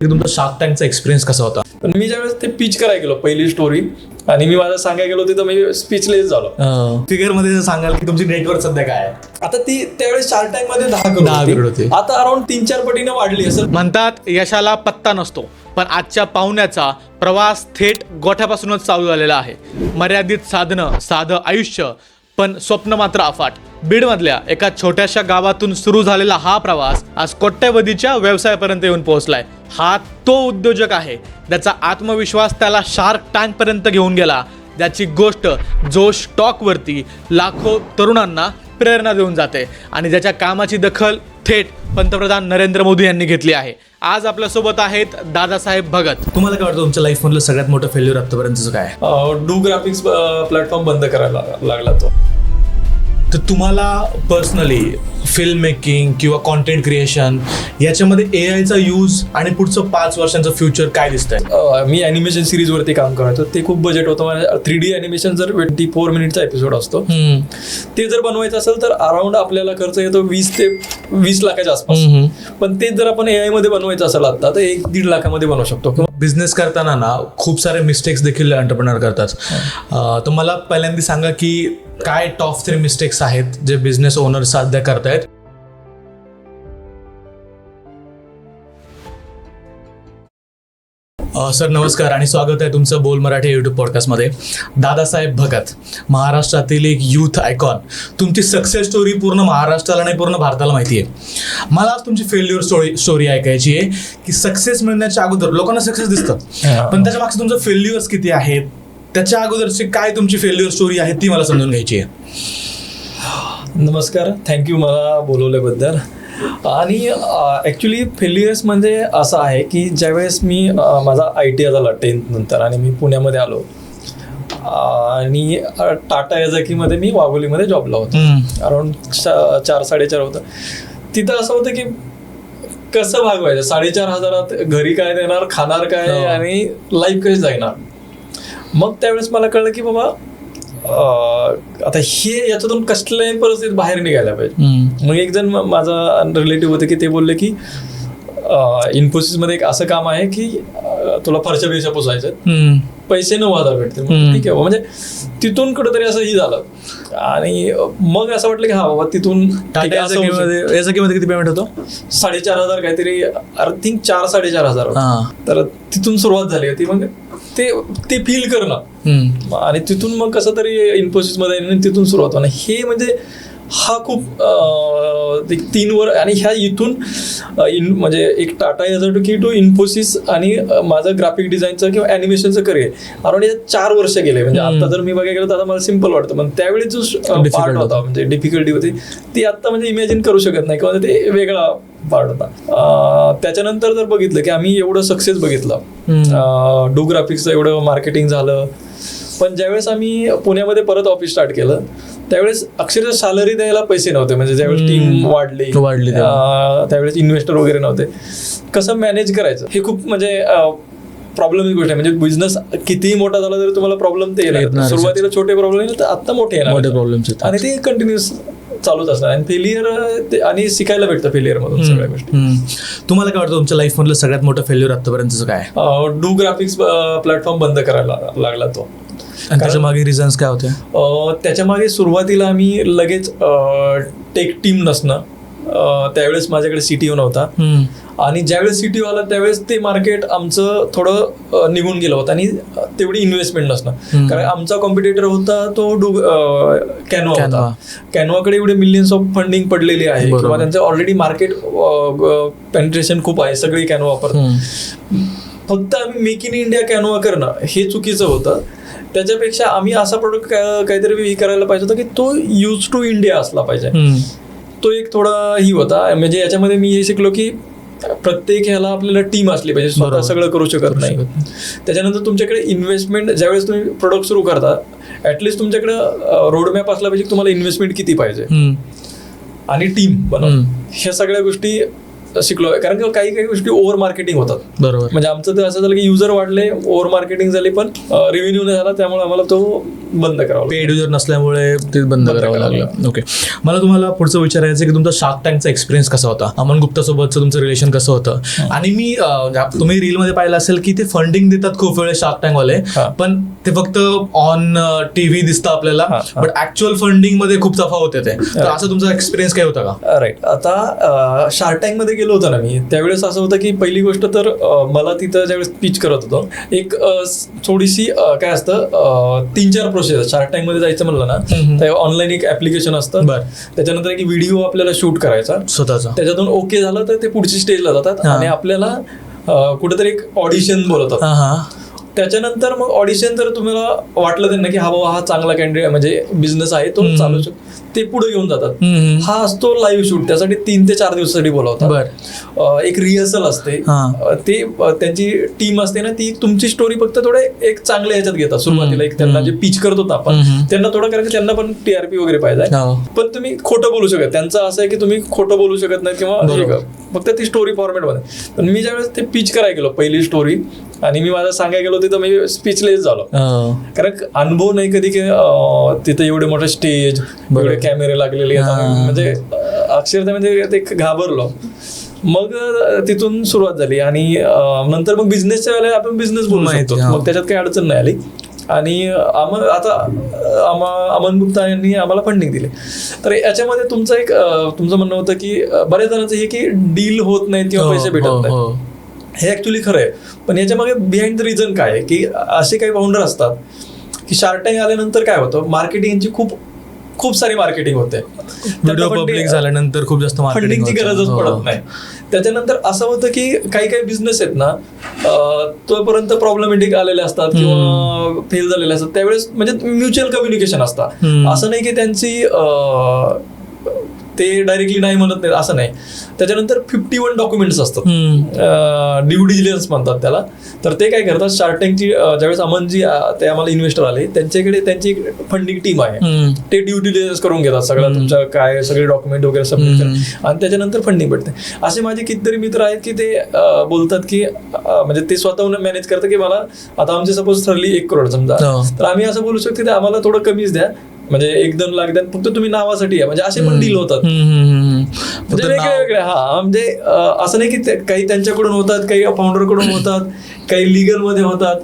तुमचा शार्क टँकचा एक्सपिरियन्स कसा होता? पण मी ज्यावेळेस ते पिच करायला गेलो पहिली स्टोरी आणि मी माझं सांगायला गेलो तिथं मी स्पीचलेस झालो. फिगरमध्ये जर सांगाल की तुमची नेटवर्क सध्या काय आहे? आता ती त्यावेळेस शार्क टँकमध्ये दहा करोड दहा करोड होती. आता अराउंड तीन चार पटीने वाढली असेल म्हणतात यशाला पत्ता नसतो पण आजच्या पाहुण्याचा प्रवास थेट गोठ्यापासूनच चालू झालेला आहे. मर्यादित साधनं साधं आयुष्य पण स्वप्न मात्र अफाट बीडमधल्या एका छोट्याशा गावातून सुरू झालेला हा प्रवास आज कोट्यवधीच्या व्यवसायापर्यंत येऊन पोहोचलाय. हा तो उद्योजक आहे ज्याचा आत्मविश्वास त्याला शार्क टँकपर्यंत घेऊन गेला. ज्याची गोष्ट जो स्टॉकवरती लाखो तरुणांना प्रेरणा देऊन जाते आणि ज्याच्या कामाची दखल थेट पंतप्रधान नरेंद्र मोदी यांनी घेतली आहे. आज आपल्यासोबत आहेत दादासाहेब भगत. तुम्हाला काय वाटतं तुमच्या लाईफ मधलं सगळ्यात मोठं फेल्युअर आतापर्यंतचं काय? डू ग्राफिक्स प्लॅटफॉर्म बंद करायला लागला तो. तर तुम्हाला पर्सनली फिल्म मेकिंग किंवा कॉन्टेंट क्रिएशन याच्यामध्ये ए आयचा यूज आणि पुढचं पाच वर्षांचं फ्युचर काय दिसतंय? मी अॅनिमेशन सिरीज वरती काम करायचो ते खूप बजेट होतं. थ्री डी अॅनिमेशन जर ट्वेंटी फोर मिनिटचा एपिसोड असतो ते जर बनवायचं असेल तर अराउंड आपल्याला खर्च येतो वीस ते वीस लाखाच्या आसपास. पण तेच जर आपण एआयमध्ये बनवायचं असेल आता तर एक दीड लाखामध्ये बनवू शकतो. किंवा बिझनेस करताना ना खूप सारे मिस्टेक्स देखील एंटरप्रिनर करतात. अं, तर मला पहिल्यांदा सांगा की काय टॉप थ्री मिस्टेक्स आहेत जे बिझनेस ओनर सध्या करतायत? सर नमस्कार आणि स्वागत आहे तुमचं बोल मराठी युट्यूब पॉडकास्टमध्ये दादासाहेब भगत महाराष्ट्रातील एक यूथ आयकॉन तुमची सक्सेस स्टोरी पूर्ण महाराष्ट्राला नाही पूर्ण भारताला माहिती आहे. मला आज तुमची फेल्युअर स्टोरी स्टोरी ऐकायची आहे की सक्सेस मिळण्याच्या अगोदर लोकांना सक्सेस दिसतं. पण त्याच्या मागचं तुमचं फेल्युअर्स किती आहेत त्याच्या अगोदरची काय तुमची फेल्युअर स्टोरी आहे ती मला समजून घ्यायची आहे. नमस्कार थँक्यू मला बोलवल्याबद्दल. आणि ॲक्च्युली फेल्युअर्स म्हणजे असं आहे की ज्यावेळेस मी माझा आय टी झाला टेन्थ नंतर आणि मी पुण्यामध्ये आलो आणि टाटा याझकीमध्ये मी वाघोलीमध्ये जॉबला होतो. अराउंड चार साडेचार होतं. तिथं असं होतं की कसं भागवायचं साडेचार हजारात घरी काय देणार खाणार काय हो. आणि लाईफ कशी जाणार मग त्यावेळेस मला कळलं की बाबा आता हे याच्यातून कसल्याही परिस्थितीत बाहेर निघायला पाहिजे. मग एक जण माझा रिलेटिव्ह होते की ते बोलले की इन्फोसिसमध्ये एक असं काम आहे की तुला फरशा बिरशा पुसायचं पैसे नऊ हजार भेटतील. ठीक आहे. म्हणजे तिथून कुठेतरी असं ही झालं. आणि मग असं वाटलं की हा बाबा तिथून किती पेमेंट होतो? साडेचार हजार काहीतरी आय थिंक चार साडेचार हजार. हां. तर तिथून सुरुवात झाली होती. मग ते ते फील करणं. आणि तिथून मग कसं तरी इन्फोसिसमध्ये आणि तिथून सुरुवात होणं. हे म्हणजे हा खूप अं, एक तीन वर आणि ह्या इथून इन म्हणजे एक टाटा याचा की टू इन्फोसिस आणि माझं ग्राफिक डिझाईनचं किंवा अॅनिमेशनचं करिअर अराउंड चार वर्ष गेले. म्हणजे आता जर मी बघायला गेलो तर आता मला सिंपल वाटतं. पण त्यावेळी जो पार्ट होता. म्हणजे डिफिकल्टी होती ती आता म्हणजे इमॅजिन करू शकत नाही किंवा ते वेगळा पार्ट होता. त्याच्यानंतर जर बघितलं की आम्ही एवढं सक्सेस बघितलं. डू ग्राफिक्सचं एवढं मार्केटिंग झालं. पण ज्यावेळेस आम्ही पुण्यामध्ये परत ऑफिस स्टार्ट केलं त्यावेळेस अक्षरशः सॅलरी द्यायला पैसे नव्हते. म्हणजे ज्यावेळेस टीम वाढली वाढली त्यावेळेस इन्व्हेस्टर वगैरे नव्हते. कसं मॅनेज करायचं? हे खूप म्हणजे प्रॉब्लेम गोष्ट आहे. म्हणजे बिझनेस कितीही मोठा झाला तरी तुम्हाला प्रॉब्लेम ते येणार. सुरुवातीला छोटे प्रॉब्लेम येईल तर आता मोठे येणार. येतात. आणि ते कंटिन्युअस चालूच असणार. आणि फेलियर आणि शिकायला भेटतं फेलियर मधून सगळ्या गोष्टी. तुम्हाला काय वाटतं तुमच्या लाईफ मधलं सगळ्यात मोठं फेल्युअर आतापर्यंतचं काय? डू ग्राफिक्स प्लॅटफॉर्म बंद करायला लागला तो. आणि त्याच्यामागे रिझन्स काय होते? अ, त्याच्यामागे सुरुवातीला आम्ही लगेच टेक टीम नसणं त्यावेळेस माझ्याकडे सीटीओ नव्हता. आणि ज्यावेळेस सीटीओ आला त्यावेळेस ते मार्केट आमचं थोडं निघून गेलं होतं आणि तेवढी इन्व्हेस्टमेंट नसणं. कारण आमचा कॉम्पिटिटर होता तो डू कॅनवा. होता. कॅनवाकडे एवढे मिलियन्स ऑफ फंडिंग पडलेली आहे. किंवा त्यांचं ऑलरेडी मार्केट पेनिट्रेशन खूप आहे सगळी कॅनवा वापरतात. फक्त आम्ही मेक इन इंडिया कॅनवा करणं हे चुकीचं होतं. त्याच्यापेक्षा आम्ही असा प्रोडक्ट काहीतरी हे करायला पाहिजे होता की तो यूज टू इंडिया असला पाहिजे. तो एक थोडा ही होता. म्हणजे याच्यामध्ये मी हे शिकलो की प्रत्येक ह्याला आपल्याला टीम असली पाहिजे. स्वतः. सगळं करू शकत नाही. त्याच्यानंतर तुमच्याकडे इन्व्हेस्टमेंट ज्यावेळेस तुम्ही प्रोडक्ट सुरू करता ऍटलिस्ट तुमच्याकडे रोडमॅप असला पाहिजे तुम्हाला इन्व्हेस्टमेंट किती पाहिजे. आणि टीम बनव. ह्या सगळ्या गोष्टी शिकलो कारण की काही काही गोष्टी ओव्हर मार्केटिंग होतात. बरोबर. म्हणजे आमचं तर असं झालं की युजर वाढले ओव्हर मार्केटिंग झाली पण रेव्हेन्यू नाही झाला त्यामुळे आम्हाला तो बंद करावा. पेड युजर नसल्यामुळे ते बंद करावं लागलं. ओके मला तुम्हाला पुढचं विचारायचं की तुमचा शार्क टँकचा एक्सपिरियन्स कसा होता? अमन गुप्ता सोबतचं तुमचं रिलेशन कसं होतं? आणि मी तुम्ही रील मध्ये पाहिलं असेल की ते फंडिंग देतात खूप वेळे शार्क टँक वाले हा. पण ते फक्त ऑन टीव्ही दिसतं आपल्याला. बट ऍक्च्युअल फंडिंगमध्ये खूप तफावत येते. तर असं तुमचा एक्सपिरियन्स काय होता का? राईट आता शार्क टँकमध्ये गेलो होतो ना मी त्यावेळेस असं होतं की पहिली गोष्ट तर मला तिथं ज्यावेळेस पिच करत होतो एक थोडीशी काय असतं तीन चार प्रोसेस शार्क टँकमध्ये जायचं म्हणलं. ना तर ऑनलाईन एक ऍप्लिकेशन असतं. त्याच्यानंतर एक व्हिडिओ आपल्याला शूट करायचा स्वतःचा त्याच्यातून ओके झालं तर ते पुढची स्टेजला जातात. आणि आपल्याला कुठेतरी एक ऑडिशन बोलवतात त्याच्यानंतर मग ऑडिशन जर तुम्हाला वाटलं त्यांना की हा बाबा हा चांगला कॅन्डिडेट म्हणजे बिझनेस आहे तो. चालू शकतो ते पुढे घेऊन जातात. हा असतो लाईव्ह शूट त्यासाठी तीन ते चार दिवसासाठी बोलावतात एक रिहर्सल असते ते त्यांची टीम असते ना ती तुमची स्टोरी फक्त थोडे एक चांगल्या ह्याच्यात घेतात सुरुवातीला एक त्यांना जे पिच करतो ना आपण. त्यांना थोडं कारण की त्यांना पण टीआरपी वगैरे पाहिजे हो. पण तुम्ही खोटं बोलू शकत त्यांचं असं आहे की तुम्ही खोटं बोलू शकत नाही किंवा. फक्त ती स्टोरी फॉर्मॅटमध्ये पण मी ज्यावेळेस ते पिच करायला गेलो पहिली स्टोरी आणि मी माझं सांगायला गेलो तिथं मी स्पीचलेस झालो. कारण अनुभव नाही कधी की तिथं एवढे मोठं स्टेज. एवढे कॅमेरे लागलेले. म्हणजे अक्षरशः म्हणजे ते घाबरलो मग तिथून सुरुवात झाली आणि नंतर मग बिझनेसच्या वेळेला आपण बिझनेस बोलू शकतो. मग त्याच्यात काही अडचण नाही आली आणि आम आता आम्हा अमन गुप्ता यांनी आम्हाला फंडिंग दिले. तर याच्यामध्ये तुमचं एक तुमचं म्हणणं होतं की बऱ्याच जणांचं हे की डील होत नाही किंवा हो, पैसे हो, भेटत नाही हो. हे ऍक्च्युली खरं आहे. पण याच्यामागे बिहाइंड द रिझन काय आहे? की असे काही फाउंडर असतात की शार्क टँक आल्यानंतर काय होतं? मार्केटिंगची खूप खूप सारी मार्केटिंग होते व्हिडिओ पब्लिक झाल्यानंतर खूप जास्त फंडिंगची. गरजच हो. पडत नाही त्याच्यानंतर असं होतं की काही काही बिझनेस आहेत ना तोपर्यंत प्रॉब्लेमॅटिक आलेले असतात किंवा फेल झालेले असतात त्यावेळेस म्हणजे म्युच्युअल कम्युनिकेशन असतात. असं नाही की त्यांची ते डायरेक्टली नाही म्हणत नाही असं नाही. त्याच्यानंतर फिफ्टी वन डॉक्युमेंट्स असतात. ड्यू डिलिजन्स म्हणतात त्याला. तर ते काय करतात शार्क टँकची ज्यावेळेस अमनजी ते आम्हाला इन्व्हेस्टर आले त्यांच्याकडे त्यांची फंडिंग टीम आहे. ते ड्यू डिलिजन्स करून घेतात सगळं तुमच्या काय सगळे डॉक्युमेंट वगैरे सबमिट. आणि त्याच्यानंतर फंडिंग भेटते. असे माझे कितीतरी मित्र आहेत की ते बोलतात की म्हणजे ते स्वतःहून मॅनेज करतात की मला आता आमचे सपोज ठरली एक करोड समजा. हो. तर आम्ही असं बोलू शकतो की आम्हाला थोडं कमीच द्या. म्हणजे एक दोन लाख द्या फक्त तुम्ही नावासाठी या. म्हणजे असे पण डील होतात. म्हणजे वेगळे हा. म्हणजे असं नाही की काही त्यांच्याकडून होतात काही फाउंडरकडून होतात काही लिगलमध्ये होतात.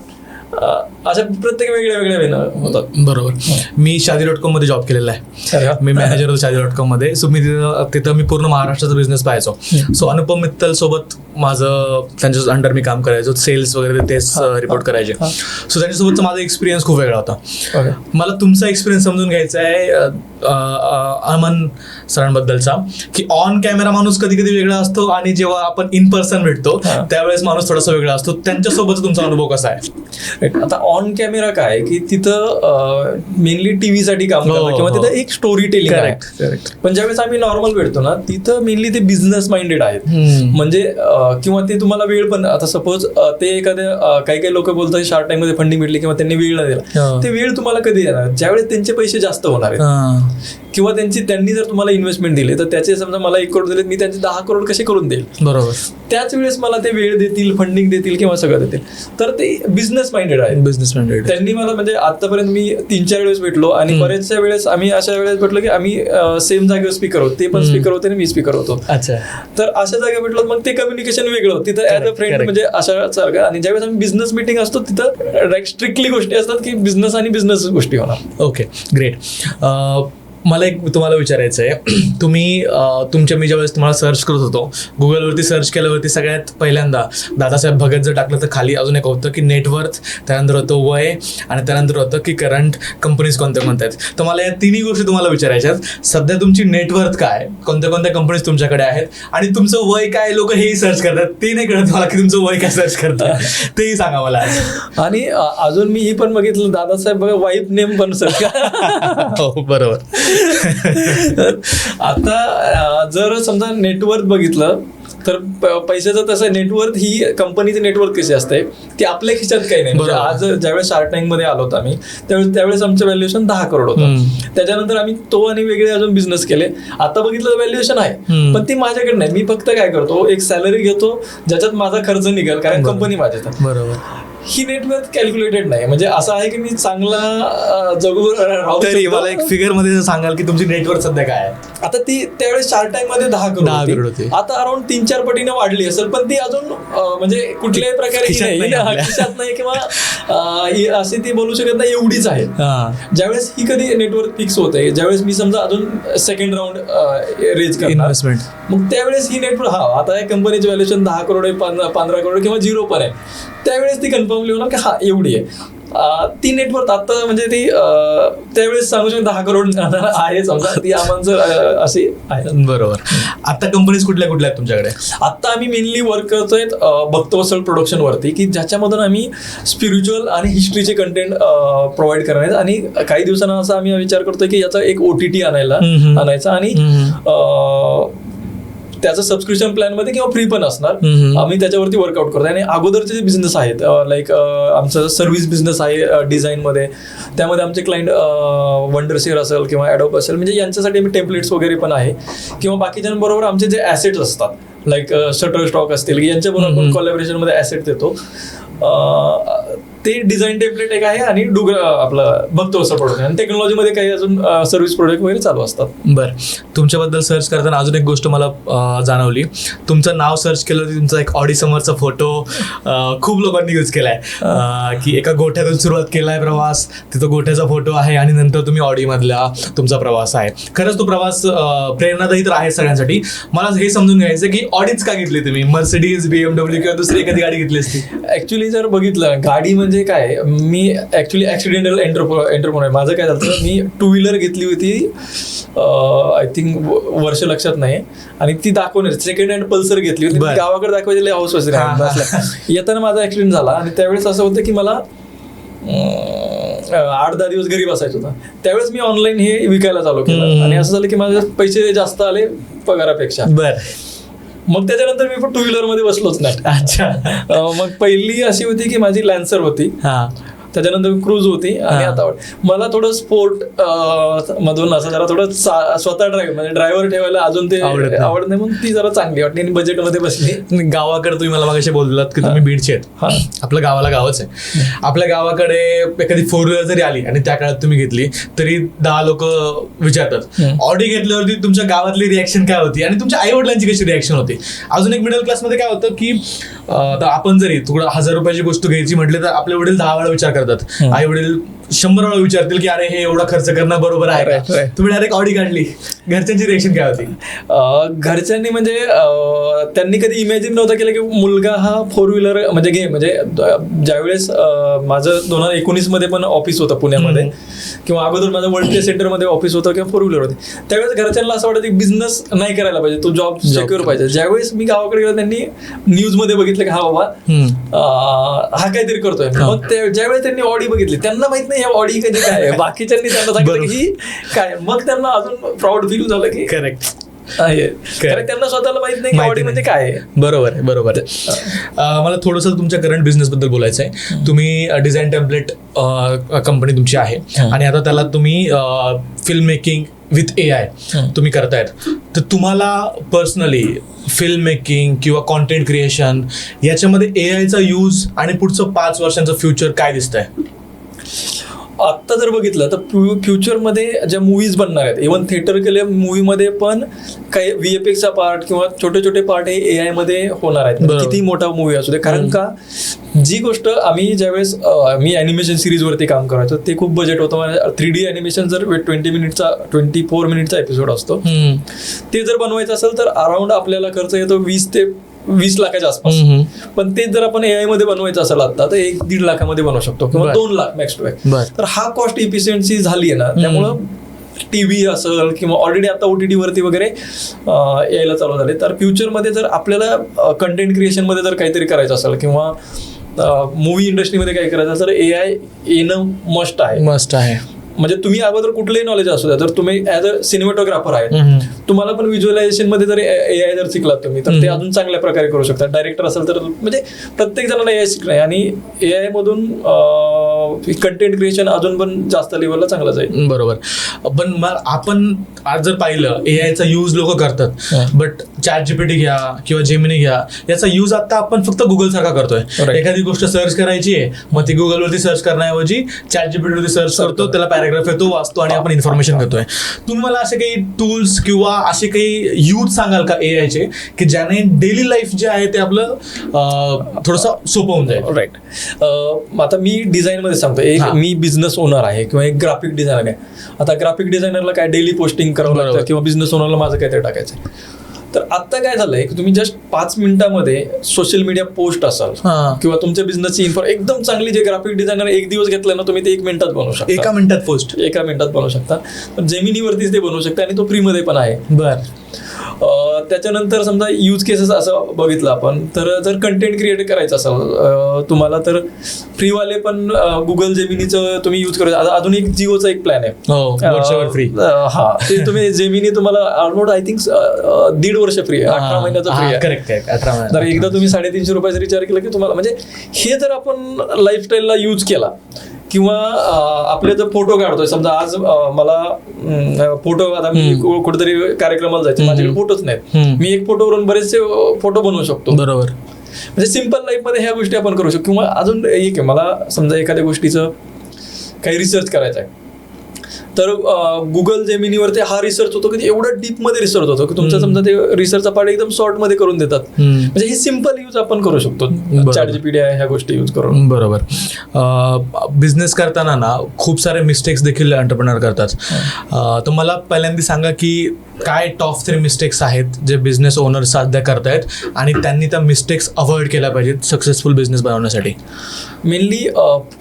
अशा प्रत्येक वेगळ्या वेगळ्या वेळेनं होतात. बरोबर. मी शादी डॉट कॉममध्ये जॉब केलेला आहे. मी मॅनेजर होतो शादी डॉट कॉममध्ये. सो मी तिथं तिथं मी पूर्ण महाराष्ट्राचा बिझनेस पाहायचो. सो अनुपम मित्तल सोबत माझं त्यांच्या अंडर मी काम करायचो. सेल्स वगैरे तेच रिपोर्ट करायचे. सो त्यांच्यासोबतचा माझा एक्सपिरियन्स खूप वेगळा होता. मला तुमचा एक्सपिरियन्स समजून घ्यायचा आहे अमन सरांबद्दलचा की ऑन कॅमेरा माणूस कधी कधी वेगळा असतो आणि जेव्हा आपण इन पर्सन भेटतो. त्यावेळेस माणूस थोडासा वेगळा असतो. त्यांच्यासोबत तुमचा अनुभव कसा आहे. आता ऑन कॅमेरा काय की तिथं मेनली टीव्ही साठी काम हो, करतात किंवा हो. तिथं एक स्टोरी टेलिंग आहे. पण ज्यावेळेस आम्ही नॉर्मल भेटतो ना तिथं मेनली ते बिझनेस माइंडेड आहेत. म्हणजे किंवा ते तुम्हाला वेळ पण आता सपोज ते एखाद्या काही काही लोक बोलतात शार्ट टाइममध्ये फंडिंग भेटली किंवा त्यांनी वेळ नाही दिला. ते वेळ तुम्हाला कधी येणार ज्यावेळेस त्यांचे पैसे जास्त होणार आहेत. किंवा त्यांची त्यांनी जर तुम्हाला इन्व्हेस्टमेंट दिले तर त्याचे समजा मला एक करोड दिले मी त्यांचे दहा करोड कसे करून देईल? बरोबर. त्याच वेळेस मला ते वेळ देतील फंडिंग देतील किंवा सगळं देतील. तर ते बिझनेस माइंडेड आहे बिझनेस माइंडेड त्यांनी मला म्हणजे आतापर्यंत मी तीन चार वेळेस भेटलो आणि बऱ्याचशा वेळेस आम्ही अशा वेळेस भेटलो की आम्ही सेम जागेवर स्पीकर होतो. ते पण स्पीकर होते आणि मी स्पीकर होतो. अच्छा. तर अशा जागेवर भेटलो मग ते कम्युनिकेशन वेगळं होतं. तिथं ऍज अ फ्रेंड. म्हणजे अशा सारखं. आणि ज्यावेळेस आम्ही बिझनेस मिटिंग असतो तिथं स्ट्रिक्टली गोष्टी असतात की बिझनेस आणि बिझनेस गोष्टी होणार. ओके ग्रेट मला एक तुम्हाला विचारायचं आहे. तुम्ही तुमच्या मी ज्यावेळेस तुम्हाला सर्च करत होतो गुगलवरती सर्च केल्यावरती सगळ्यात पहिल्यांदा दादासाहेब भगत जर टाकलं तर खाली अजून एक होतं की नेटवर्थ त्यानंतर होतं वय आणि त्यानंतर होतं की करंट कंपनीज कोणत्या कोणत्या आहेत तर मला या तिन्ही गोष्टी तुम्हाला विचारायच्या आहेत. सध्या तुमची नेटवर्थ काय? कोणत्या कोणत्या कंपनीज तुमच्याकडे आहेत? आणि तुमचं वय काय? लोक हेही सर्च करतात. ते नाही कळत मला की तुमचं वय काय सर्च करतात. तेही सांगा मला. आणि अजून मी ही पण बघितलं दादासाहेब बघा वाईफ नेम पण सर हो बरोबर. आता जर समजा नेटवर्क बघितलं तर पैशाचं तसं नेटवर्क ही कंपनीची नेटवर्क कशी असते ती आपल्या खिशात काही नाही. म्हणजे. आज ज्यावेळेस शार्क टँकमध्ये आलो होतो आम्ही त्यावेळेस त्यावेळेस आमचं व्हॅल्युएशन दहा करोड होतं. त्याच्यानंतर आम्ही तो आणि वेगळे अजून बिझनेस केले. आता बघितलं तर व्हॅल्युएशन आहे. पण ती माझ्याकडे नाही. मी फक्त काय करतो एक सॅलरी घेतो ज्याच्यात माझा खर्च निघेल कारण कंपनी माझ्या बरोबर. ही नेटवर्क कॅल्क्युलेटेड नाही. म्हणजे असं आहे की मी चांगला जगू तरी. मला एक फिगरमध्ये सांगाल की तुमची नेटवर्क सध्या काय आहे? आता ती त्यावेळेस शार्क टँकमध्ये दहा करोड होती. आता अराउंड तीन चार पटीने वाढली असेल पण ती अजून म्हणजे कुठल्याही प्रकारे खिशात नाही. किंवा अशी ती बोलू शकत नाही एवढीच आहे. ज्यावेळेस ही कधी नेटवर्क फिक्स होते ज्यावेळेस मी समजा अजून सेकंड राऊंड रेज इन्व्हेस्टमेंट मग त्यावेळेस ही नेटवर्क हा आता या कंपनीचे व्हॅल्युएशन दहा करोड आहे पंधरा करोड किंवा झिरो पण आहे त्यावेळेस ती कन्फर्मली होणार की हा एवढी आहे. ती नेटवर्क आता म्हणजे ती त्यावेळेस सांगू शकतो दहा करोड आहे समजा. ती आम्हाला अशी आहे. बरोबर. आता कंपनीज कुठल्या कुठल्या आहेत तुमच्याकडे? आता आम्ही मेनली वर्क करतोय अं, भक्तवत्सल प्रोडक्शन वरती की ज्याच्यामधून आम्ही स्पिरिच्युअल आणि हिस्ट्रीचे कंटेंट प्रोव्हाइड करणार आहेत. आणि काही दिवसांना असा आम्ही विचार करतोय की याचा एक ओटीटी आणायला. आणायचा आणि त्याचं सबस्क्रिप्शन प्लॅनमध्ये किंवा फ्री पण असणार. आम्ही त्याच्यावरती वर्कआउट करतो आणि अगोदरचे जे बिझनेस आहेत लाईक आमचं सर्व्हिस बिझनेस आहे डिझाईन मध्ये. त्यामध्ये आमचे क्लायंट वंडरशेअर असेल किंवा ॲडोप असेल म्हणजे यांच्यासाठी आम्ही टेम्पलेट्स वगैरे पण आहे. किंवा बाकीच्यांबरोबर आमचे जे ॲसेट्स असतात लाईक शटर स्टॉक असतील यांच्याबरोबर आपण हम्म. कोलॅबरेशनमध्ये ॲसेट देतो. ते डिझाईन टेम्पलेट एक आहे आणि डुगर आपलं बघतो असं प्रोडक्ट आणि टेक्नॉलॉजीमध्ये काही अजून सर्व्हिस प्रोडक्ट वगैरे चालू असतात. बर. तुमच्याबद्दल सर्च करताना अजून एक गोष्ट मला जाणवली. तुमचं नाव सर्च केलं तुमचा एक ऑडी समोरचा फोटो खूप लोकांनी यूज केलाय. की एका गोठ्यातून सुरुवात केलाय प्रवास तिथं गोठ्याचा फोटो आहे आणि नंतर तुम्ही ऑडी मधला तुमचा प्रवास आहे. खरंच तो प्रवास प्रेरणादायी तर आहे सगळ्यांसाठी. मला हे समजून घ्यायचं की ऑडीच का घेतली तुम्ही? मर्सिडीज बीएमडब्ल्यू किंवा दुसरी एखादी गाडी घेतली असती? ऍक्च्युली जर बघितलं गाडी म्हणजे काय मी ऍक्च्युली ऍक्सिडेंटल एंटरप्रोनर माझं काय झालं मी टू व्हीलर घेतली होती आय थिंक वर्ष लक्षात नाही. आणि ती दाखवणार सेकंड हँड पल्सर घेतली होती. गावाकडे दाखवायची हाऊस. बसल्या. येताना माझा ऍक्सिडेंट झाला. आणि त्यावेळेस असं होतं की मला आठ दहा दिवस घरी बसायचं होतं. त्यावेळेस मी ऑनलाईन हे विकायला चालू केलं. आणि असं झालं की माझे पैसे जास्त आले पगारापेक्षा. बर. मग त्याच्यानंतर मी पण टू व्हीलरमध्ये बसलोच नाही. अच्छा. मग पहिली अशी होती की माझी लॅन्सर होती. त्याच्यानंतर क्रूज होती आणि. आता मला थोडं स्पोर्ट मधून असं जरा थोडं स्वतः ड्राईव्ह म्हणजे ड्रायव्हर ठेवायला अजून ते आवडत नाही. आवडत नाही म्हणून ती जरा चांगली वाटली. आणि बजेटमध्ये बसली. गावाकडे तुम्ही मला मागाशी बोललात की तुम्ही बीडचे आहेत. आपल्या गावाला गावच आहे. आपल्या गावाकडे एखादी फोर व्हीलर जरी आली आणि त्या काळात तुम्ही घेतली तरी दहा लोक विचारतात. ऑडी घेतल्यावरती तुमच्या गावातली रिॲक्शन काय होती? आणि तुमच्या आई वडिलांची कशी रिॲक्शन होती? अजून एक मिडल क्लासमध्ये काय होतं की आपण जरी थोडं हजार रुपयाची गोष्ट घ्यायची म्हटली तर आपले वडील दहा वेळा विचार करतात. हम्म. आई वडील शंभर वेळा विचारतील की अरे हे एवढा खर्च करणं बरोबर आहे Right, का? Right. तुम्ही डायरेक्ट ऑडी काढली. घरच्यांची रिॲक्शन काय होती? घरच्यांनी म्हणजे त्यांनी कधी इमॅजिन नव्हतं केलं की मुलगा हा फोर व्हीलर म्हणजे घे म्हणजे ज्यावेळेस माझं दोन हजार एकोणीसमध्ये पण ऑफिस होतं पुण्यामध्ये किंवा अगोदर माझं वर्ल्ड ट्रेड सेंटरमध्ये ऑफिस होतं किंवा फोर व्हीलर होते. त्यावेळेस घरच्यांना असं वाटतं की बिझनेस नाही करायला पाहिजे तो जॉब सिक्युअर पाहिजे. ज्यावेळेस मी गावाकडे गेलो त्यांनी न्यूजमध्ये बघितलं की हा बाबा हा काहीतरी करतोय. मग ज्यावेळेस त्यांनी ऑडी बघितली त्यांना माहीत नाही ऑडी कधी काय आहे? बाकीच्यांनी त्यांना सांगितलं. की काय. मग त्यांना अजून प्राऊड फील झालं की करेक्ट त्यांना स्वतःला माहीत नाही ऑडी म्हणजे नाही. काय आहे. बरोबर आहे बरोबर आहे. मला थोडंसं तुमच्या करंट बिझनेस बद्दल बोलायचं आहे. तुम्ही डिझाईन टेम्पलेट कंपनी तुमची आहे. आणि आता त्याला तुम्ही film making with A I. तुम्ही करतायत. तर तुम्हाला पर्सनली फिल्म मेकिंग किंवा कॉन्टेंट क्रिएशन याच्यामध्ये ए आयचा यूज आणि पुढचं पाच वर्षांचं फ्युचर काय दिसतंय? आत्ता जर बघितलं तर फ्युचरमध्ये ज्या मूवीज बनणार आहेत इव्हन थिएटर केल्या मूवीमध्ये पण काही व्हीएफएक्सचा पार्ट किंवा छोटे छोटे पार्ट हे ए आयमध्ये होणार आहेत. म्हणजे. किती मोठा मूवी असू दे कारण का जी गोष्ट आम्ही ज्यावेळेस मी अॅनिमेशन सिरीजवरती काम करायचो ते खूप बजेट होतं. थ्री डी अॅनिमेशन जर ट्वेंटी मिनिटचा ट्वेंटी फोर मिनिटचा एपिसोड असतो ते जर बनवायचं असेल तर अराउंड आपल्याला खर्च येतो वीस ते वीस लाखाच्या आसपास. पण तेच जर आपण एआयमध्ये बनवायचं असेल आता तर एक दीड लाखामध्ये बनवू शकतो किंवा. दोन लाख मॅक्स टू. तर हा कॉस्ट इफिशियन्सी झाली आहे ना त्यामुळं टीव्ही असेल किंवा ऑलरेडी आता ओटीटी वरती वगैरे यायला चालू झाले तर फ्युचरमध्ये जर आपल्याला कंटेंट क्रिएशनमध्ये जर काहीतरी करायचं असेल किंवा मूवी इंडस्ट्रीमध्ये काही करायचं असेल तर ए आय येणं मस्ट आहे मस्त आहे म्हणजे तुम्ही अगोदर कुठलंही नॉलेज असू द्या तर तुम्ही ऍज अ सिनेमॅटोग्राफर आहे. तुम्हाला पण व्हिज्युअलायझेशनमध्ये जर ए आय जर शिकलात तुम्ही तर ते अजून चांगल्या प्रकारे करू शकता डायरेक्टर असेल तर म्हणजे प्रत्येक जणांना ए आय शिकणं आहे. आणि ए आय मधून कंटेंट क्रिएशन अजून पण जास्त लेवलला चांगलं जाईल. बरोबर. पण आपण आज जर पाहिलं ए चा यूज लोक. करतात. बट चॅट जीपीटी घ्या किंवा जेमिनी घ्या याचा यूज आता आपण फक्त गुगल सारखा करतोय. एखादी गोष्ट सर्च करायची आहे मग ती गुगल वरती सर्च करण्याऐवजी चॅट जीपीटी वरती सर्च करतो त्याला पॅराग्राफ येतो वाचतो आणि आपण इन्फॉर्मेशन घेतोय तुम्ही मला असे काही टूल्स किंवा असे काही यूज सांगाल का ए चे की ज्याने डेली लाईफ जे आहे ते आपलं थोडस सोपं होऊन जाईल राईट आता मी डिझाईन मध्ये सांगतो एक. मी बिझनेस ओनर आहे किंवा एक ग्राफिक डिझायनर आहे आता ग्राफिक डिझायनरला काय डेली पोस्टिंग करावं. लागतं किंवा बिझनेस ओनरला माझं काहीतरी टाकायचं आहे. तर आता काय झालंय की तुम्ही जस्ट पाच मिनिटामध्ये सोशल मीडिया पोस्ट असाल. किंवा तुमच्या बिझनेसची इन्फॉ एकदम चांगली जे ग्राफिक डिझायनर एक दिवस घेतलं ना तुम्ही ते एक मिनिटात बनवू शकता. एका मिनिटात पोस्ट एका मिनिटात बनवू शकता. पण जेमिनीवरतीच ते बनवू शकता आणि तो फ्रीमध्ये पण आहे. बर. त्याच्यानंतर समजा यूज केसेस असं बघितलं आपण तर जर कंटेंट क्रिएट करायचं असेल तुम्हाला तर फ्रीवाले पण गुगल जेमिनीचं तुम्ही यूज करू आता अजून एक जिओचा एक प्लॅन आहे. हो फ्री अं, हा ते तुम्ही जेमिनी तुम्हाला ऑलमोस्ट आय थिंक दीड वर्ष फ्री आहे अठरा महिन्याचं फ्री आहे. करेक्ट तर एकदा तुम्ही साडेतीनशे रुपयाचा रिचार्ज केला की तुम्हाला म्हणजे हे जर आपण लाईफस्टाईलला यूज केला किंवा आपले जर फोटो काढतोय समजा आज मला फोटो आता मी कुठेतरी कार्यक्रमाला जायचे माझ्याकडे फोटोच नाहीत. मी एक फोटोवरून बरेचसे फोटो बनवू शकतो. बरोबर. म्हणजे सिंपल लाईफमध्ये ह्या गोष्टी आपण करू शकतो. किंवा अजून एक आहे मला समजा एखाद्या गोष्टीचं काही रिसर्च करायचं आहे तर गुगल जेमिनीवरती हा रिसर्च होतो की एवढं डीपमध्ये रिसर्च होतो की तुमचा समजा ते रिसर्चचा पार्ट एकदम शॉर्टमध्ये करून देतात. म्हणजे हे सिंपल यूज आपण करू शकतो. चॅट जीपीडी ह्या गोष्टी यूज करून. बरोबर. बिझनेस करताना ना खूप सारे मिस्टेक्स देखील एंटरप्रिनर करतात. तर मला पहिल्यांदा सांगा की काय टॉप थ्री मिस्टेक्स आहेत जे बिझनेस ओनर सध्या करतायत आणि त्यांनी त्या मिस्टेक्स अवॉइड केल्या पाहिजेत सक्सेसफुल बिझनेस बनवण्यासाठी? मेनली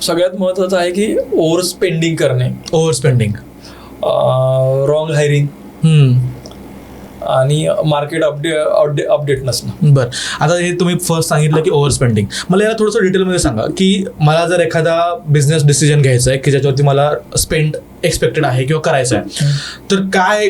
सगळ्यात महत्वाचं आहे की ओव्हर स्पेंडिंग करणे. ओव्हर स्पेंडिंग रॉंग हायरिंग आणि मार्केट अपडे अपडेट नसणं. बर. आता हे तुम्ही फर्स्ट सांगितलं की ओव्हर स्पेंडिंग मला याला थोडंसं डिटेलमध्ये सांगा की मला जर एखादा बिझनेस डिसिजन घ्यायचा आहे की ज्याच्यावरती मला स्पेंड एक्सपेक्टेड आहे किंवा करायचं आहे तर काय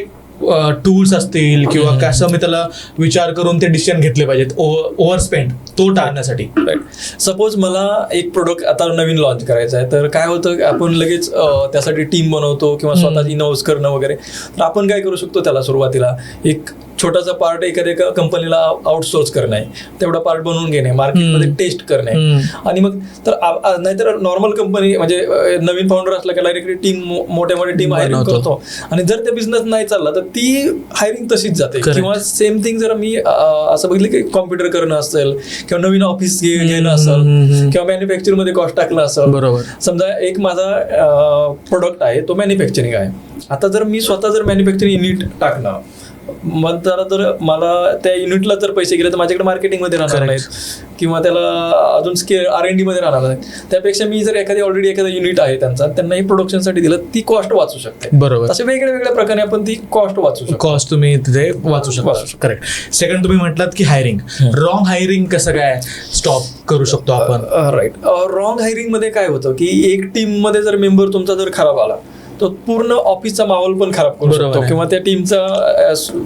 टूल्स असतील किंवा कसं मी त्याला विचार करून ते डिसिजन घेतले पाहिजेत. ओव्हर स्पेंड तो टाळण्यासाठी. राईट सपोज मला एक प्रोडक्ट आता नवीन लॉन्च करायचा आहे तर काय होतं आपण लगेच त्यासाठी टीम बनवतो किंवा स्वतः इनोव्ह करणं वगैरे. तर आपण काय करू शकतो त्याला सुरुवातीला? एक छोटासा पार्ट एखाद्या कंपनीला आउटसोर्स करणे तेवढा पार्ट बनवून घेणे मार्केटमध्ये टेस्ट करणे. आणि मग तर नाहीतर नॉर्मल कंपनी म्हणजे नवीन फाउंडर असला की डायरेक्टली टीम मोठ्या मोठ्या टीम हायरिंग. करतो आणि जर ते बिझनेस नाही चालला तर ती हायरिंग तशीच जाते. किंवा सेम थिंग जर मी असं बघितलं की कॉम्प्युटर करणं असेल किंवा नवीन ऑफिस घेणं असेल. किंवा मॅन्युफॅक्चरमध्ये कॉस्ट टाकलं असेल बरोबर. समजा एक माझा प्रोडक्ट आहे तो मॅन्युफॅक्चरिंग आहे आता जर मी स्वतः जर मॅन्युफॅक्चरिंग युनिट टाकणं मग जरा जर मला त्या युनिटला जर पैसे गेले तर माझ्याकडे मार्केटिंगमध्ये राहणार. नाहीत. किंवा त्याला अजून स्केल आर एन डी मध्ये राहणार नाही त्यापेक्षा मी जर एखादी ऑलरेडी एखादा युनिट आहे त्यांचा त्यांना प्रोडक्शनसाठी दिलं ती कॉस्ट वाचू शकते. बरोबर. असे वेगळ्या वेगळ्या प्रकारे आपण ती कॉस्ट वाचू शकतो. कॉस्ट तुम्ही तिथे वाचू शकता. करेक्ट सेकंड तुम्ही म्हटलात की हायरिंग रॉंग हायरिंग कसं काय स्टॉप करू शकतो आपण? राईट रॉंग हायरिंगमध्ये काय होतं की एक टीममध्ये जर मेंबर तुमचा जर खराब आला तो पूर्ण ऑफिसचा माहोल पण खराब करू शकतो. किंवा त्या टीमचा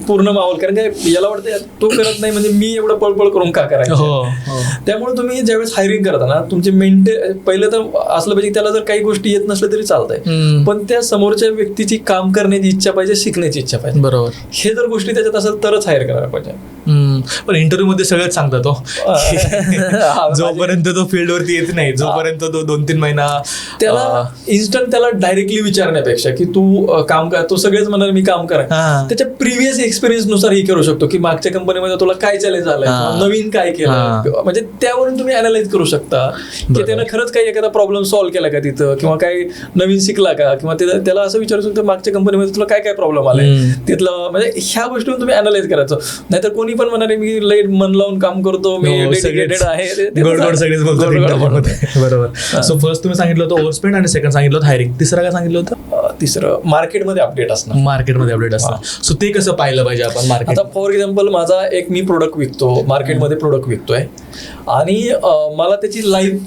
पूर्ण माहोल. कारण काय याला वाटतं तो करत नाही म्हणजे मी एवढं पळपळ करून का हो करायचं? हो त्यामुळे तुम्ही ज्यावेळेस हायरिंग करता ना तुमचे मेंटेन पहिलं तर असलं पाहिजे त्याला जर काही गोष्टी येत नसल्या तरी चालतंय. पण त्या समोरच्या व्यक्तीची काम करण्याची इच्छा पाहिजे शिकण्याची इच्छा पाहिजे. बरोबर. हे जर गोष्टी त्याच्यात असेल तरच हायर करायला पाहिजे. पण इंटरव्ह्यू मध्ये सगळेच सांगतात तो जोपर्यंत तो फील्ड वरती येत नाही जोपर्यंत तो दोन तीन महिना त्याला इन्स्टंट त्याला डायरेक्टली विचारण्यापेक्षा की तू काम कर तो सगळेच म्हणाल मी काम कर. त्याच्या प्रिव्हियस एक्सपिरियन्सनुसार हे करू शकतो की मागच्या कंपनीमध्ये तुला काय चॅलेंज आलंय. किंवा नवीन काय केलं म्हणजे त्यावरून तुम्ही अनालाइज करू शकता की. त्यानं खरंच काही एखादा प्रॉब्लेम सॉल्व्ह केला का तिथं किंवा काही नवीन शिकला का किंवा त्याला असं विचारू शकतो मागच्या कंपनीमध्ये तुला काय काय प्रॉब्लेम आलाय. तिथलं म्हणजे ह्या गोष्टीवर तुम्ही अनालाइज करायचं नाहीतर कोणी पण म्हणाले मी लई मन लावून काम करतो मी हो, डेडिकेटेड आहे. सगळेच. बरोबर. सो फर्स्ट तुम्ही सांगितलं होतं ओव्हर स्पेंड आणि सेकंड सांगितलं होतं हायरिंग तिसरं काय सांगितलं होतं? तिसरं मार्केटमध्ये अपडेट असणं मार्केटमध्ये अपडेट असतं सो ते कसं पाहिलं पाहिजे आपण मार्केट आता फॉर एक्झाम्पल माझा एक मी प्रोडक्ट विकतो मार्केटमध्ये प्रोडक्ट विकतोय. आणि मला त्याची लाईव्ह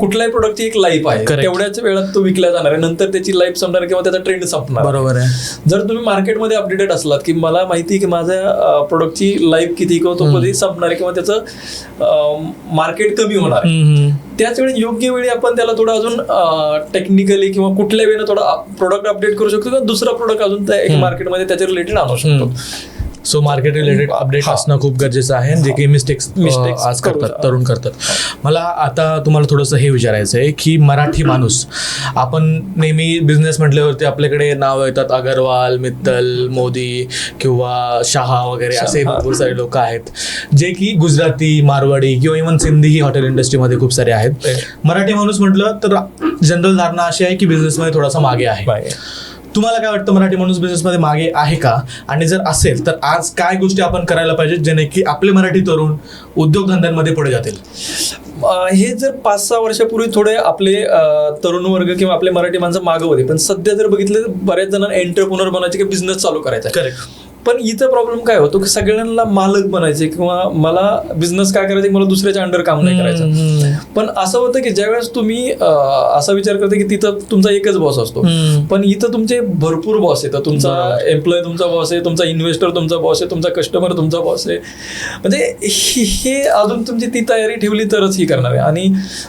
कुठल्याही प्रोडक्टची एक लाईफ आहे. तेवढ्याच वेळात तो विकला जाणार आहे. नंतर त्याची लाईफ संपणार किंवा त्याचा ट्रेंड संपणार. बरोबर आहे. जर तुम्ही मार्केटमध्ये अपडेटेड असलात की मला माहिती आहे की माझ्या प्रोडक्टची लाईफ किती किंवा तो कधी संपणार आहे किंवा त्याचं मार्केट कमी होणार. त्याच वेळी योग्य वेळी आपण त्याला थोडं अजून टेक्निकली किंवा कुठल्या वेळेला थोडा प्रोडक्ट अपडेट करू शकतो किंवा दुसरा प्रोडक्ट अजून मार्केटमध्ये त्याच्या रिलेटेड आणू शकतो. So market related update. असणं खूप गरजेचं आहे जे की मिस्टेक्स आज करू करतात. तरुण करतात मला आता तुम्हाला थोडंसं हे विचारायचं आहे की मराठी माणूस आपण नेहमी बिझनेस म्हटल्यावरती आपल्याकडे नाव येतात अगरवाल मित्तल मोदी किंवा शहा वगैरे असे. भरपूर सारे लोक आहेत जे की गुजराती मारवाडी किंवा इव्हन सिंधी ही हॉटेल इंडस्ट्रीमध्ये खूप सारे आहेत. मराठी माणूस म्हटलं तर जनरल धारणा अशी आहे की बिझनेसमध्ये थोडासा मागे आहे तुम्हाला काय वाटतं मराठी माणूस बिझनेसमध्ये मागे आहे का? आणि जर असेल तर आज काय गोष्टी आपण करायला पाहिजेत जेणे की आपले मराठी तरुण उद्योगधंद्यांमध्ये पुढे जातील? हे जर पाच सहा वर्षापूर्वी थोडे आपले तरुण वर्ग किंवा आपले मराठी माणसं मागं होते. पण सध्या जर बघितलं तर बऱ्याच जणांना एंटरप्रोनर बनायचे किंवा बिझनेस चालू करायचा. करेक्ट पण इथं प्रॉब्लेम काय होतो की सगळ्यांना मालक बनायचे किंवा मला बिझनेस काय करायचं मला दुसऱ्याच्या अंडर काम नाही करायचं. पण असं होतं की ज्यावेळेस तुम्ही अं, असा विचार करता की तिथं तुमचा एकच बॉस असतो. पण इथं तुमचे भरपूर बॉस येतात. तुमचा एम्प्लॉय तुमचा बॉस आहे तुमचा इन्व्हेस्टर तुमचा बॉस आहे तुमचा कस्टमर तुमचा बॉस आहे. म्हणजे हे हे अजून तुमची ती तयारी ठेवली तरच ही करणार आहे. आणि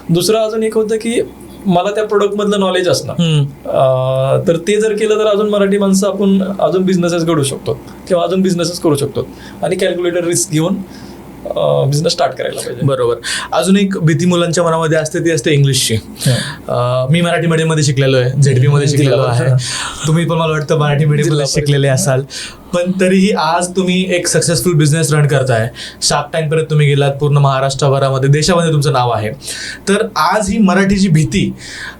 दुसरं अजून एक होतं की मला त्या प्रोडक्ट मधलं नॉलेज असणं अं, तर ते जर केलं तर अजून मराठी माणसं आपण अजून बिझनेसेस घडू शकतो किंवा अजून बिझनेसेस करू शकतो. आणि कॅल्क्युलेटर रिस्क घेऊन बिझनेस स्टार्ट करायला पाहिजे. बरोबर. अजून एक भीती मुलांच्या मनामध्ये असते ती असते इंग्लिशची मी मराठी medium मध्ये शिकलेलो आहे झेडपी मध्ये शिकलेलो आहे. तुम्ही पण मला वाटतं मराठी medium मध्ये शिकलेले असाल. पण तरीही आज तुम्ही एक सक्सेसफुल बिझनेस रन करताय. शार्क टँक पर्यंत तुम्ही गेलात पूर्ण महाराष्ट्रभरामध्ये देशामध्ये तुमचं नाव आहे. तर आज ही मराठीची भीती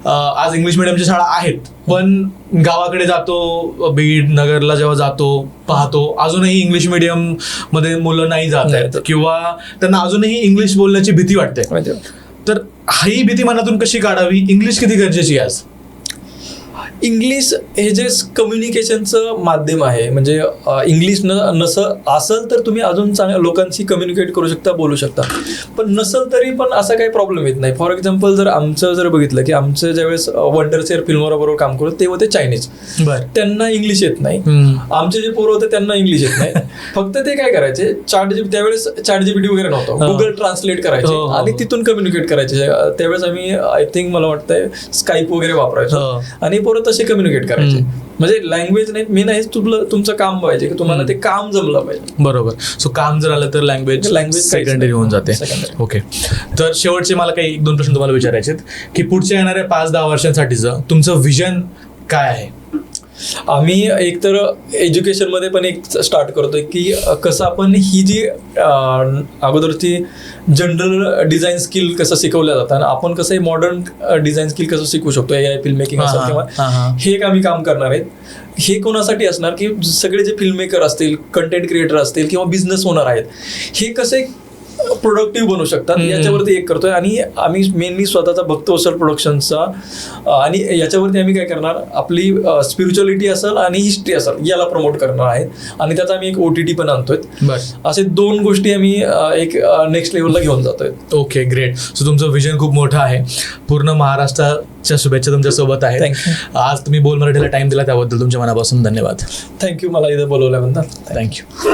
आज इंग्लिश मिडियमच्या शाळा आहेत पण गावाकडे जातो बीड नगरला जेव्हा जातो पाहतो अजूनही इंग्लिश मिडियममध्ये मुलं नाही जात आहेत. किंवा त्यांना अजूनही इंग्लिश बोलण्याची भीती वाटते. तर ही भीती मनातून कशी काढावी? इंग्लिश किती गरजेची आहे आज? इंग्लिश हे जे कम्युनिकेशनचं माध्यम आहे म्हणजे इंग्लिश न नसं असेल तर तुम्ही अजून चांगल्या लोकांशी कम्युनिकेट करू शकता बोलू शकता. पण नसेल तरी पण असा काही प्रॉब्लेम येत नाही. फॉर एक्झाम्पल जर आमचं जर बघितलं की आमचं ज्यावेळेस वंडर शेअर फिल्मबरोबर काम करतो ते होते चायनीज बर. त्यांना इंग्लिश येत नाही. आमचे जे पोरं होते त्यांना इंग्लिश येत नाही. फक्त ते काय करायचे चार्ट जी त्यावेळेस चार्ट जीपीटी वगैरे नव्हतं. हा. गुगल ट्रान्सलेट करायचे हो, हो, आणि हो. तिथून कम्युनिकेट करायचे. त्यावेळेस आम्ही आय थिंक मला वाटतंय स्काईप वगैरे वापरायचो. हो. आणि पोरं तसे कम्युनिकेट करायचे. म्हणजे लँग्वेज नाही मेन आहे तुला तुमचं काम पाहिजे की तुम्हाला ते काम जमलं पाहिजे. बरोबर. सो काम जर आलं तर लँग्वेज काहीच सेकंडरी नाही. होऊन जाते. ओके तर शेवटचे मला काही एक दोन प्रश्न तुम्हाला विचारायचे की पुढच्या येणाऱ्या पाच दहा वर्षांसाठीचं तुमचं विजन काय आहे? आम्ही एकतर एज्युकेशनमध्ये पण एक स्टार्ट करतोय की कसं आपण ही जी अगोदरची जनरल डिझाईन स्किल कसं शिकवल्या जातात आणि आपण कसं मॉडर्न डिझाईन स्किल कसं शिकू शकतो ए आय फिल्म मेकिंग असेल किंवा हा, एक आम्ही काम करणार आहेत. हे कोणासाठी असणार की सगळे जे फिल्म मेकर असतील कंटेंट क्रिएटर असतील किंवा बिझनेस ओनर आहेत हे कसे प्रोडक्टिव्ह बनू शकतात. याच्यावरती एक करतोय. आणि आम्ही मेनली स्वतःचा भक्त असेल प्रोडक्शनचा आणि याच्यावरती आम्ही काय करणार? आपली स्पिरिच्युअलिटी असेल आणि हिस्ट्री असेल याला प्रमोट करणार आहेत. आणि त्याचा आम्ही एक ओ टी टी पण आणतोय. असे दोन गोष्टी आम्ही एक नेक्स्ट लेवलला घेऊन जातोय. ओके ग्रेट सो तुमचं विजन खूप मोठं आहे. पूर्ण महाराष्ट्राच्या शुभेच्छा तुमच्यासोबत आहेत. Thank आज तुम्ही बोल मराठीला टाइम दिला त्याबद्दल तुमच्या मनापासून धन्यवाद. थँक्यू मला इथं बोलवल्याबद्दल. थँक्यू